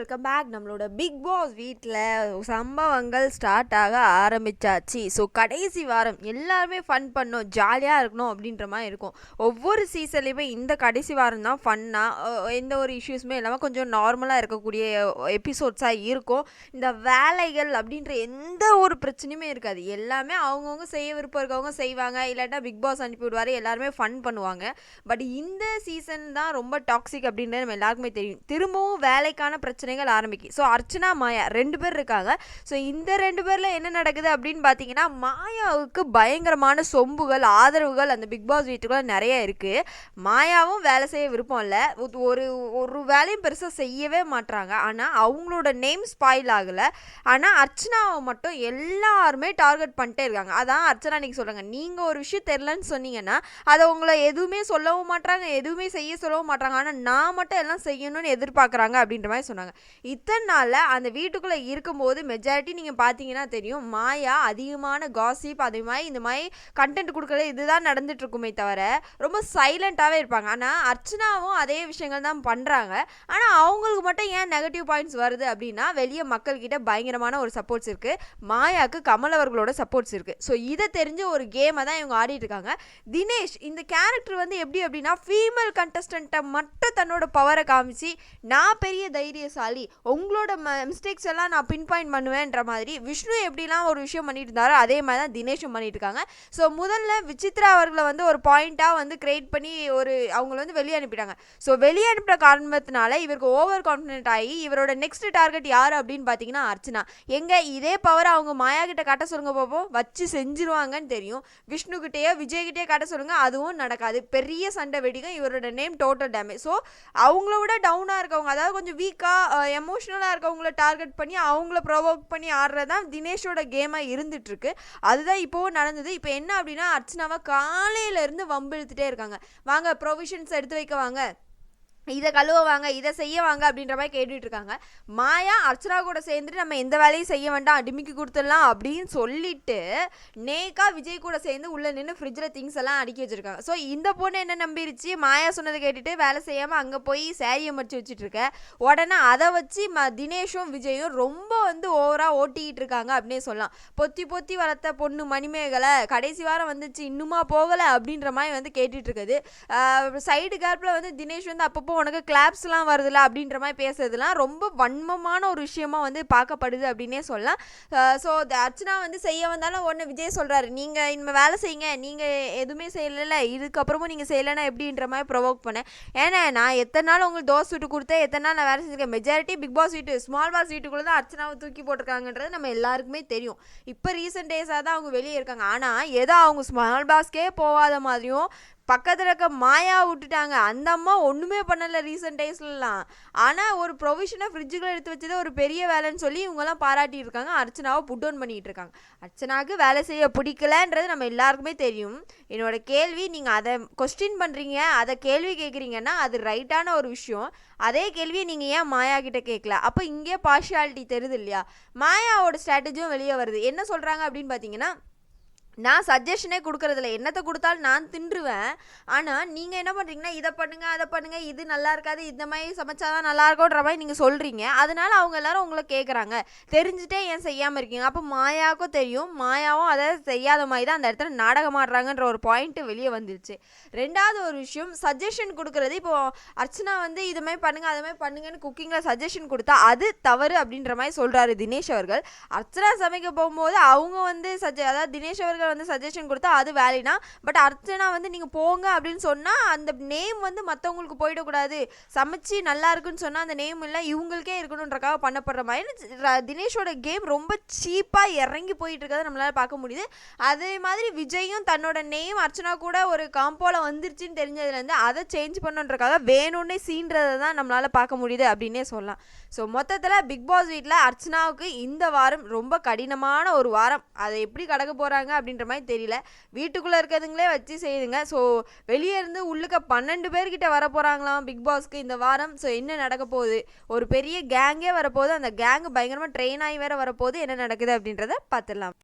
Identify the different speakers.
Speaker 1: Welcome back நம்மளோட big pass வீட்டில் சம்பவங்கள் ஸ்டார்ட் ஆக ஆரம்பிச்சாச்சு. ஸோ கடைசி வாரம் எல்லாருமே ஃபன் பண்ணோம் ஜாலியாக இருக்கணும் அப்படின்ற மாதிரி இருக்கும். ஒவ்வொரு சீசன்லேயுமே இந்த கடைசி வாரம் தான் ஃபன்னாக எந்த ஒரு இஷ்யூஸுமே இல்லாமல் கொஞ்சம் நார்மலாக இருக்கக்கூடிய எபிசோட்ஸாக இருக்கும். இந்த வேலைகள் அப்படின்ற எந்த ஒரு பிரச்சனையுமே இருக்காது. எல்லாமே அவங்கவுங்க செய்ய விருப்பம் இருக்கவங்க செய்வாங்க. இல்லாட்டா பிக் பாஸ் அனுப்பி விடுவார். எல்லாருமே ஃபன் பண்ணுவாங்க. பட் இந்த சீசன் தான் ரொம்ப டாக்ஸிக் அப்படின்றது நம்ம எல்லாருக்குமே தெரியும். திரும்பவும் வேலைக்கான பிரச்சனை பிரச்சனைகள் ஆரம்பிக்கும் ஸோ அர்ச்சனா மாயா ரெண்டு பேர் இருக்காங்க. ஸோ இந்த ரெண்டு பேரில் என்ன நடக்குது அப்படின்னு பார்த்தீங்கன்னா மாயாவுக்கு பயங்கரமான சொம்புகள் ஆதரவுகள் அந்த பிக் பாஸ் வீட்டுக்குள்ளே நிறைய இருக்குது மாயாவும் வேலை செய்ய விருப்பம் இல்லை. ஒரு ஒரு வேலையும் பெருசாக செய்யவே மாட்டுறாங்க ஆனால் அவங்களோட நேம் ஸ்பாயில் ஆகலை. ஆனால் அர்ச்சனாவை மட்டும் எல்லாருமே டார்கெட் பண்ணிட்டே இருக்காங்க. அதான் அர்ச்சனா இன்னைக்கு சொல்கிறாங்க நீங்கள் ஒரு விஷயம் தெரிலன்னு சொன்னீங்கன்னா அதை உங்களை எதுவுமே சொல்லவும் மாட்டாங்க எதுவுமே செய்ய சொல்லவும் மாட்டாங்க ஆனால் நான் மட்டும் எல்லாம் செய்யணும்னு எதிர்பார்க்குறாங்க அப்படின்ற மாதிரி சொன்னாங்க. இத்தனை நாளில் அந்த வீட்டுக்குள்ளே இருக்கும்போது மெஜாரிட்டி நீங்கள் பார்த்தீங்கன்னா தெரியும் மாயா அதிகமான காசிப் அதே மாதிரி இந்த மாதிரி கண்டென்ட் கொடுக்குறது இதுதான் நடந்துட்டுருக்குமே தவிர ரொம்ப சைலண்ட்டாகவே இருப்பாங்க. ஆனால் அர்ச்சனாவும் அதே விஷயங்கள் தான் பண்ணுறாங்க ஆனால் அவங்களுக்கு மட்டும் ஏன் நெகட்டிவ் பாயிண்ட்ஸ் வருது அப்படின்னா வெளியே மக்கள்கிட்ட பயங்கரமான ஒரு சப்போர்ட்ஸ் இருக்குது மாயாவுக்கு கமல் அவர்களோட சப்போர்ட்ஸ் இருக்குது ஸோ இதை தெரிஞ்ச ஒரு கேமை தான் இவங்க ஆடிட்டு இருக்காங்க. தினேஷ் இந்த கேரக்டர் வந்து எப்படி அப்படின்னா ஃபீமேல் கண்டஸ்டண்ட்டை மட்டும் தன்னோட பவரை காமிச்சு நான் பெரிய தைரியசாலி உங்களோட ம மிஸ்டேக்ஸ் எல்லாம் நான் பின் பாயிண்ட் பண்ணுவேன்ற மாதிரி விஷ்ணு எப்படிலாம் ஒரு விஷயம் பண்ணிட்டு இருந்தாரோ அதே மாதிரி தான் தினேஷும் பண்ணிட்டு இருக்காங்க ஸோ முதல்ல விசித்ரா அவர்களை வந்து ஒரு பாயிண்ட்டாக வந்து கிரியேட் பண்ணி ஒரு அவங்கள வந்து வெளியே அனுப்பிட்டாங்க. ஸோ வெளியே அனுப்பின காரணத்தினால இவருக்கு ஓவர் கான்ஃபிடென்ட் ஆகி இவரோட நெக்ஸ்ட் டார்கெட் யார் அப்படின்னு பார்த்தீங்கன்னா அர்ச்சனா. எங்க இதே பவர் அவங்க மாயா கிட்ட காட்ட சொல்லுங்க பார்ப்போம் வச்சு செஞ்சிருவாங்கன்னு தெரியும். விஷ்ணுகிட்டேயோ விஜய்கிட்டே காட்ட சொல்லுங்க. அதுவும் நடக்காது. பெரிய சண்டை வெடிக்கும். இவரோட நேம் டோட்டல் டேமேஜ் ஸோ அவங்கள விட டவுனாக இருக்கவங்க அதாவது கொஞ்சம் வீக்காக எமோஷ்னலாக இருக்கவங்கள டார்கெட் பண்ணி அவங்கள ப்ரொவோக் பண்ணி ஆடுறது தான் தினேஷோட கேமாக இருந்துகிட்ருக்கு அதுதான் இப்போவும் நடந்தது. இப்போ என்ன அப்படின்னா அர்ச்சனாவை காலையிலேருந்து வம்பு இழுத்துகிட்டே இருக்காங்க. வாங்க ப்ரொவிஷன்ஸ் எடுத்து வைக்க வாங்க. இதை கழுவுவாங்க இதை செய்ய வாங்க அப்படின்ற மாதிரி கேட்டுட்ருக்காங்க மாயா அர்ச்சனா கூட சேர்ந்துட்டு நம்ம எந்த வேலையும் செய்ய வேண்டாம் அடிமைக்கு கொடுத்துடலாம் அப்படின்னு சொல்லிட்டு நேக்கா விஜய் கூட சேர்ந்து உள்ளே நின்று ஃப்ரிட்ஜில் திங்ஸ் எல்லாம் அடுக்கி வச்சிருக்காங்க. ஸோ இந்த பொண்ணு என்ன நம்பிருச்சு? மாயா சொன்னதை கேட்டுட்டு வேலை செய்யாமல் அங்கே போய் சேரியை மடிச்சு வச்சுட்ருக்க உடனே அதை வச்சு ம தினேஷும் விஜயும் ரொம்ப வந்து ஓவராக ஓட்டிக்கிட்டு இருக்காங்க அப்படின்னே சொல்லலாம். பொத்தி பொத்தி வளர்த்த பொண்ணு மணிமேகலை கடைசி வாரம் வந்துச்சு இன்னுமா போகலை அப்படின்ற மாதிரி வந்து கேட்டுட்ருக்குது சைடு கேப்பில் வந்து தினேஷ் வந்து அப்பப்போ உனக்கு கிளாப்ஸ்லாம் வருதுல்ல அப்படின்ற மாதிரி பேசுறதுலாம் ரொம்ப வன்மமான ஒரு விஷயமா வந்து பார்க்கப்படுது அப்படின்னே சொல்லலாம். ஸோ அர்ச்சனா வந்து செய்ய வந்தாலும் ஒன்று விஜய் சொல்கிறாரு நீங்கள் இனிமேல் வேலை செய்யுங்க நீங்கள் எதுவுமே செய்யலைல்ல இதுக்கப்புறமும் நீங்கள் செய்யலைன்னா எப்படின்ற மாதிரி ப்ரொவோக் பண்ணேன். ஏன்னா நான் எத்தனை நாள் உங்களுக்கு தோசை விட்டு கொடுத்தேன் எத்தனை நாள் நான் வேலை செஞ்சுருக்கேன். மெஜாரிட்டி பிக் பாஸ் வீட்டு ஸ்மால் பாஸ் வீட்டுக்குள்ளே தான் அர்ச்சனாவை தூக்கி போட்டிருக்காங்கன்றது நம்ம எல்லாருக்குமே தெரியும். இப்போ ரீசெண்ட் டேஸாக தான் அவங்க வெளியே இருக்காங்க. ஆனால் ஏதோ அவங்க ஸ்மால் பாஸ்க்கே போகாத மாதிரியும் பக்கத்தில் இருக்க மாயா விட்டுட்டாங்க. அந்த அம்மா ஒன்றுமே பண்ணலை ரீசெண்ட் டேஸ்லலாம் ஆனால் ஒரு ப்ரொவிஷனை ஃப்ரிட்ஜுக்குள்ள எடுத்து வச்சது ஒரு பெரிய வேலைன்னு சொல்லி இவங்கெல்லாம் பாராட்டிட்டு இருக்காங்க அர்ச்சனாவை புட் டவுன் பண்ணிகிட்டு இருக்காங்க அர்ச்சனாவுக்கு வேலை செய்ய பிடிக்கலன்றது நம்ம எல்லாருக்குமே தெரியும். என்னோட கேள்வி நீங்கள் அதை கொஸ்டின் பண்ணுறீங்க அதை கேள்வி கேட்குறீங்கன்னா அது ரைட்டான ஒரு விஷயம். அதே கேள்வியை நீங்கள் ஏன் மாயா கிட்ட கேட்கல அப்போ இங்கே பார்ஷியாலிட்டி தெரியுது இல்லையா? மாயாவோட ஸ்ட்ராட்டஜியும் வெளியே வருது. என்ன சொல்கிறாங்க அப்படின்னு பார்த்தீங்கன்னா நான் சஜஷனே கொடுக்குறதில்ல. என்னத்தை கொடுத்தாலும் நான் தின்றுவேன். ஆனால் நீங்கள் என்ன பண்ணுறீங்கன்னா இதை பண்ணுங்கள் அதை பண்ணுங்கள் இது நல்லா இருக்காது இந்த மாதிரி சமைச்சாதான் நல்லா இருக்கும்ன்ற மாதிரி நீங்கள் சொல்கிறீங்க அதனால அவங்க எல்லாரும் உங்களை கேட்குறாங்க தெரிஞ்சுட்டே ஏன் செய்யாமல் இருக்கீங்க? அப்போ மாயாவுக்கும் தெரியும். மாயாவும் அதை செய்யாத மாதிரி தான் அந்த இடத்துல நாடகம் ஆடுறாங்கன்ற ஒரு பாயிண்ட்டு வெளியே வந்துருச்சு. ரெண்டாவது ஒரு விஷயம் சஜஷன் கொடுக்குறது. இப்போ அர்ச்சனா வந்து இது மாதிரி பண்ணுங்கள் அது மாதிரி பண்ணுங்கன்னு குக்கிங்கில் சஜஷன் கொடுத்தா அது தவறு அப்படின்ற மாதிரி சொல்கிறாரு தினேஷ் அவர்கள். அர்ச்சனா சமைக்க போகும்போது அவங்க வந்து சஜ அதாவது தினேஷ் அவர்கள் வந்து சஜஷன் கொடுத்தா அது வேலைனா பட் அர்ச்சனா வந்து நீங்கள் போங்க அப்படின்னு சொன்னால் அந்த நேம் வந்து மற்றவங்களுக்கு போயிடக்கூடாது. சமைச்சு நல்லா இருக்குன்னு சொன்னால் அந்த நேம் இல்லை இவங்களுக்கே இருக்கணுன்றக்காக பண்ணப்படுற மாதிரி தினேஷோட கேம் ரொம்ப சீப்பாக இறங்கி போயிட்டு இருக்கிறத நம்மளால் பார்க்க முடியுது. அதே மாதிரி விஜயும் தன்னோட நேம் அர்ச்சனா கூட ஒரு காம்போவில் வந்துருச்சுன்னு தெரிஞ்சதுலேருந்து அதை சேஞ்ச் பண்ணுன்றக்காக வேணும்னே சீன்றதை தான் நம்மளால் பார்க்க முடியுது அப்படின்னே சொல்லலாம். ஸோ மொத்தத்தில் பிக் பாஸ் வீட்டில் அர்ச்சனாவுக்கு இந்த வாரம் ரொம்ப கடினமான ஒரு வாரம். அதை எப்படி கடக்க போகிறாங்க அப்படின்ற மாதிரி தெரியல. வீட்டுக்குள்ளே இருக்கிறதுங்களே வச்சு செய்யுதுங்க. ஸோ வெளியே இருந்து உள்ளுக்க பன்னெண்டு பேர்கிட்ட வர போகிறாங்களாம் பிக் பாஸ்க்கு இந்த வாரம். ஸோ என்ன நடக்க போகுது? ஒரு பெரிய கேங்கே வரப்போகுது. அந்த கேங்கு பயங்கரமாக ட்ரெயின் ஆகி வேற வரப்போகுது. என்ன நடக்குது அப்படின்றத பார்த்துடலாம்.